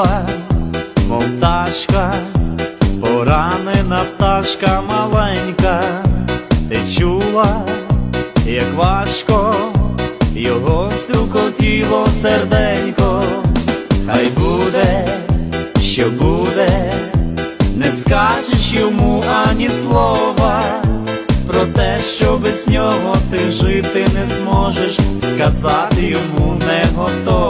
крила, мов ташка, поранена пташка маленька, ти чула, як важко, його струкотіло серденько, хай буде, що буде, не скажеш йому ані слова, про те, що без нього ти жити не зможеш, сказати йому не готово.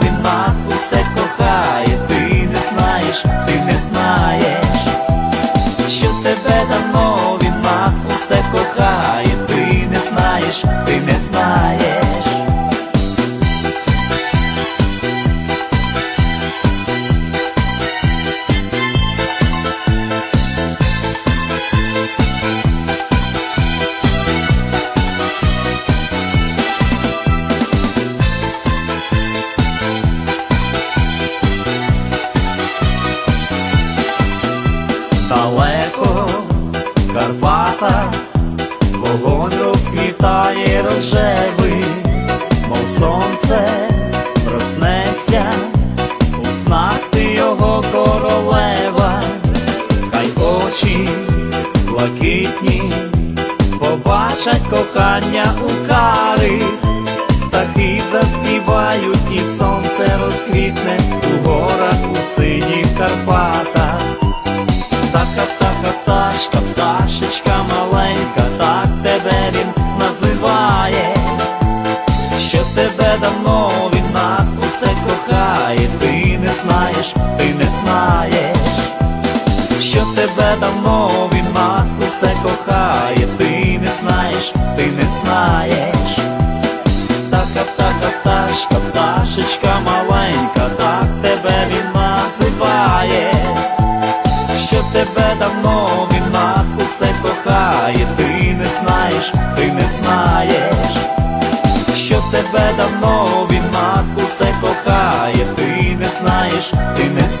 далеко в Карпатах вогонь розквітає рожевий, мов сонце проснеться, у снах ти його королева, хай очі блакитні, побачать кохання у кари. Птахи заспівають і сонце розквітне у горах у синіх Карпатах. Пташка, пташечка маленька, так тебе він називає, що тебе давно він на усе кохає, ти не знаєш, ти не знаєш, що тебе давно він на усе кохає, ти не знаєш, ти не знаєш. Птаха, птаха, пташка, пташечка маленька, тебе давно він на усе кохає, ти не знаєш, ти не знаєш, що тебе давно він на усе кохає, ти не знаєш, ти не знаєш.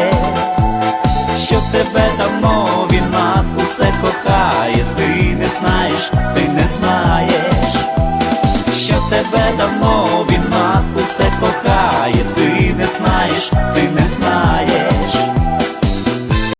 кохає, ти не знаєш, ти не знаєш, що тебе давно він на усе кохає, ти не знаєш, ти не знаєш.